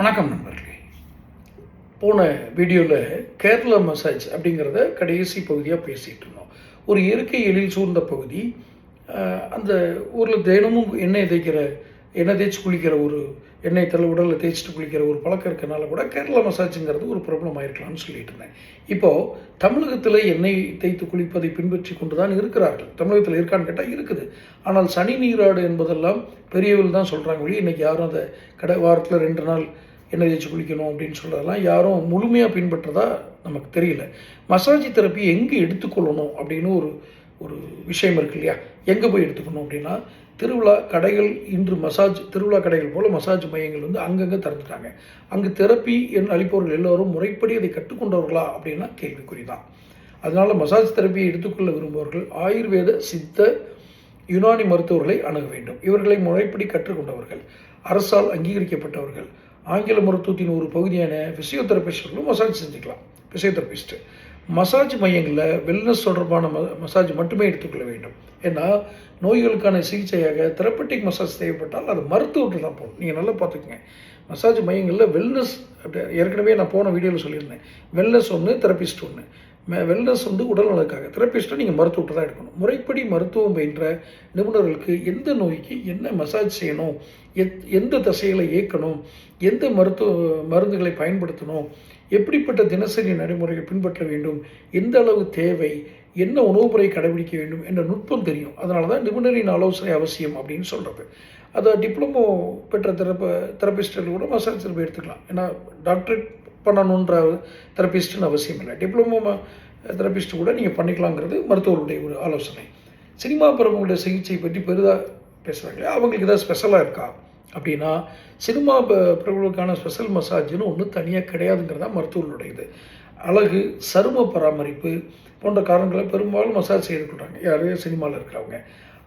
வணக்கம் நண்பர்களே. போன வீடியோவில் கேரளா மசாஜ் அப்படிங்கிறத கடைசி பகுதியாக பேசிகிட்டு இருந்தோம். ஒரு இயற்கை எழில் சூழ்ந்த பகுதி அந்த ஊரில் தினமும் எண்ணெய் தேய்க்கிற எண்ணெய் தேய்ச்சி குளிக்கிற ஒரு எண்ணெய் தலை உடலில் தேய்ச்சிட்டு குளிக்கிற ஒரு பழக்கம் இருக்கனால கூட கேரளா மசாஜுங்கிறது ஒரு ப்ராப்ளம் ஆயிருக்கலாம்னு சொல்லிட்டு இருந்தேன். இப்போது தமிழகத்தில் எண்ணெய் தேய்த்து குளிப்பதை பின்பற்றி கொண்டு தான் இருக்கிறார்கள். தமிழகத்தில் இருக்கான்னு கேட்டால் இருக்குது. ஆனால் சனி நீராடு என்பதெல்லாம் பெரியவர்கள் தான் சொல்கிறாங்க வழி இன்றைக்கி யாரும் அதை கடை வாரத்தில் ரெண்டு நாள் எண்ணெய் தேய்ச்சி குளிக்கணும் அப்படின்னு சொல்கிறதெல்லாம் யாரும் முழுமையாக பின்பற்றதா நமக்கு தெரியல. மசாஜ் தெரப்பி எங்கே எடுத்துக்கொள்ளணும் அப்படின்னு ஒரு ஒரு விஷயம் இருக்கு இல்லையா? எங்கே போய் எடுத்துக்கணும் அப்படின்னா திருவிழா கடைகள் இன்று மசாஜ் திருவிழா கடைகள் போல் மசாஜ் மையங்கள் வந்து அங்கங்கே திறந்துட்டாங்க. அங்கு தெரப்பி என் அளிப்பவர்கள் எல்லோரும் முறைப்படி அதை கற்றுக்கொண்டவர்களா அப்படின்னா கேள்விக்குறி தான் அதனால் மசாஜ் தெரப்பியை எடுத்துக்கொள்ள விரும்புபவர்கள் ஆயுர்வேத சித்த யுனானி மருத்துவர்களை அணுக வேண்டும். இவர்களை முறைப்படி கற்றுக்கொண்டவர்கள் அரசால் அங்கீகரிக்கப்பட்டவர்கள் ஆங்கில மருத்துவத்தின் ஒரு பகுதியான ஃபிசியோதெரபிஸ்டர்களும் மசாஜ் செஞ்சுக்கலாம். ஃபிசியோதெரபிஸ்ட்டு மசாஜ் மையங்களில் வெல்னஸ் தொடர்பான ம மசாஜ் மட்டுமே எடுத்துக்கொள்ள வேண்டும். ஏன்னா நோய்களுக்கான சிகிச்சையாக தெரப்பட்டிக் மசாஜ் தேவைப்பட்டால் அது மருத்துவர்கள் தான் போகணும். நீங்கள் நல்லா பார்த்துக்கோங்க. மசாஜ் மையங்களில் வெல்னஸ் அப்படி ஏற்கனவே நான் போன வீடியோவில் சொல்லியிருந்தேன். வெல்னஸ் ஒன்று தெரபிஸ்ட் ஒன்று வெல்னஸ் வந்து உடல் நலனுக்காக தெரப்பிஸ்ட்டை நீங்கள் மருத்துவத்தை தான் எடுக்கணும். முறைப்படி மருத்துவம் பயின்ற நிபுணர்களுக்கு எந்த நோய்க்கு என்ன மசாஜ் செய்யணும்? எத் எந்த தசைகளை இயக்கணும்? எந்த மருத்துவ மருந்துகளை பயன்படுத்தணும்? எப்படிப்பட்ட தினசரி நடைமுறைகள் பின்பற்ற வேண்டும்? எந்த அளவு தேவை? என்ன உணவு முறை கடைபிடிக்க வேண்டும்? என்ற நுட்பம் தெரியும். அதனால தான் நிபுணரின் ஆலோசனை அவசியம் அப்படின்னு சொல்கிறது அதை டிப்ளமோ பெற்ற தெரப்ப தெரபிஸ்டர்கள் கூட மசாஜ் தெரப்பி எடுத்துக்கலாம். ஏன்னா டாக்டரேட் பண்ணணுன்ற தெரப்பிஸ்ட்டுன்னு அவசியம் இல்லை. டிப்ளமோ தெரபிஸ்ட் கூட நீங்கள் பண்ணிக்கலாங்கிறது மருத்துவருடைய ஒரு ஆலோசனை. சினிமா பிரபுங்களுடைய சிகிச்சை பற்றி பெரிதாக பேசுகிறாங்களே அவங்களுக்கு ஏதாவது ஸ்பெஷலாக இருக்கா? அப்படின்னா சினிமா ப- ஸ்பெஷல் மசாஜ்னு ஒன்றும் தனியாக கிடையாதுங்கிறதா மருத்துவர்களுடைய இது அழகு சரும பராமரிப்பு போன்ற காரணங்களை பெரும்பாலும் மசாஜ் செய்து கொள்கிறாங்க யார்? சினிமாவில் இருக்கிறவங்க.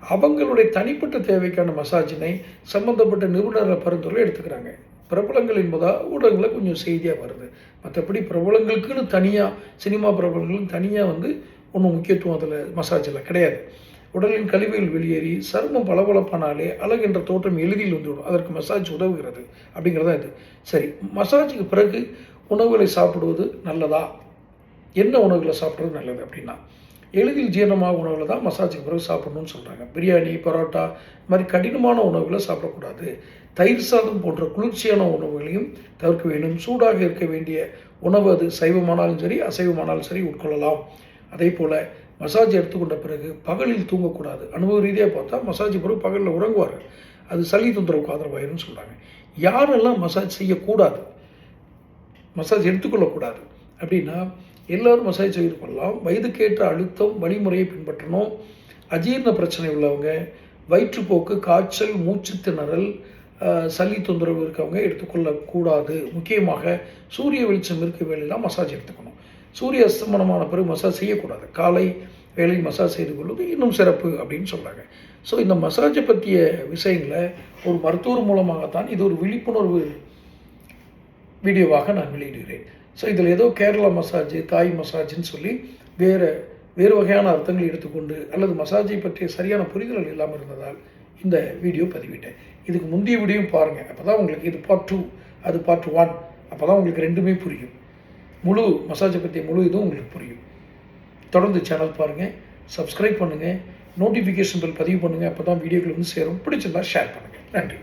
அவங்களுடைய தனிப்பட்ட தேவைக்கான மசாஜினை சம்பந்தப்பட்ட நிபுணர் பரிந்துரை எடுத்துக்கிறாங்க. பிரபலங்கள் என்பதா ஊடகங்களில் கொஞ்சம் செய்தியாக வருது. மற்றபடி பிரபலங்களுக்குன்னு தனியாக சினிமா பிரபலங்களும் தனியாக வந்து ஒன்றும் முக்கியத்துவம் அதில் மசாஜில் கிடையாது. உடலின் கழிவுகள் வெளியேறி சருமம் பளபளப்பானாலே அழகின்ற தோற்றம் எளிதில் வந்துவிடும். அதற்கு மசாஜ் உதவுகிறது அப்படிங்கிறதா இது. சரி மசாஜுக்கு பிறகு உணவுகளை சாப்பிடுவது நல்லதா? என்ன உணவுகளை சாப்பிட்றது நல்லது அப்படின்னா எளிதில் ஜீரணமாக உணவுகளை தான் மசாஜுக்கு பிறகு சாப்பிடணும்னு சொல்கிறாங்க பிரியாணி பரோட்டா இது மாதிரி கடினமான உணவுகளை சாப்பிடக்கூடாது. தயிர் சாதம் போன்ற குளிர்ச்சியான உணவுகளையும் தவிர்க்க வேண்டும். சூடாக இருக்க வேண்டிய உணவு அது சைவமானாலும் சரி அசைவமானாலும் சரி உட்கொள்ளலாம். அதே போல் மசாஜ் எடுத்துக்கொண்ட பிறகு பகலில் தூங்கக்கூடாது. அனுபவ ரீதியாக பார்த்தா மசாஜ் பிறகு பகலில் உறங்குவார்கள். அது சளி தொந்தரவுக்கு ஆதரவாயிரும்னு சொல்கிறாங்க யாரெல்லாம் மசாஜ் செய்யக்கூடாது மசாஜ் எடுத்துக்கொள்ளக்கூடாது அப்படின்னா எல்லோரும் மசாஜ் செய்து கொள்ளலாம். வயதுக்கேற்ற அழுத்தம் வழிமுறையை பின்பற்றணும். அஜீரண பிரச்சனை உள்ளவங்க வயிற்றுப்போக்கு காய்ச்சல் மூச்சு திணறல் சளி தொந்தரவு இருக்கவங்க எடுத்துக்கொள்ளக்கூடாது. முக்கியமாக சூரிய வெளிச்சம் இருக்க வேலையெல்லாம் மசாஜ் எடுத்துக்கணும். சூரிய அஸ்தமனமான பிறகு மசாஜ் செய்யக்கூடாது. காலை வேலை மசாஜ் செய்து கொள்வது இன்னும் சிறப்பு அப்படின்னு சொல்கிறாங்க ஸோ இந்த மசாஜை பற்றிய விஷயங்களை ஒரு மருத்துவர் மூலமாகத்தான் இது ஒரு விழிப்புணர்வு வீடியோவாக நான் வெளியிடுகிறேன். ஸோ இதில் ஏதோ கேரளா மசாஜ் தாய் மசாஜ்னு சொல்லி வேறு வேறு வகையான அர்த்தங்கள் எடுத்துக்கொண்டு அல்லது மசாஜை பற்றிய சரியான புரிதல்கள் இல்லாமல் இருந்ததால் இந்த வீடியோ பதிவிட்டேன். இதுக்கு முந்தைய வீடியோ பாருங்கள் அப்போ தான் உங்களுக்கு இது பார்ட் டூ அது பார்ட் ஒன் அப்போ தான் உங்களுக்கு ரெண்டுமே புரியும். முழு மசாஜை பற்றிய முழு இதுவும் உங்களுக்கு புரியும். தொடர்ந்து சேனல் பாருங்கள் சப்ஸ்கிரைப் பண்ணுங்கள் நோட்டிஃபிகேஷன் பில் பதிவு பண்ணுங்கள் அப்போ தான் வீடியோக்கள் வந்து சேரும். பிடிச்சிருந்தா ஷேர் பண்ணுங்கள் நன்றி.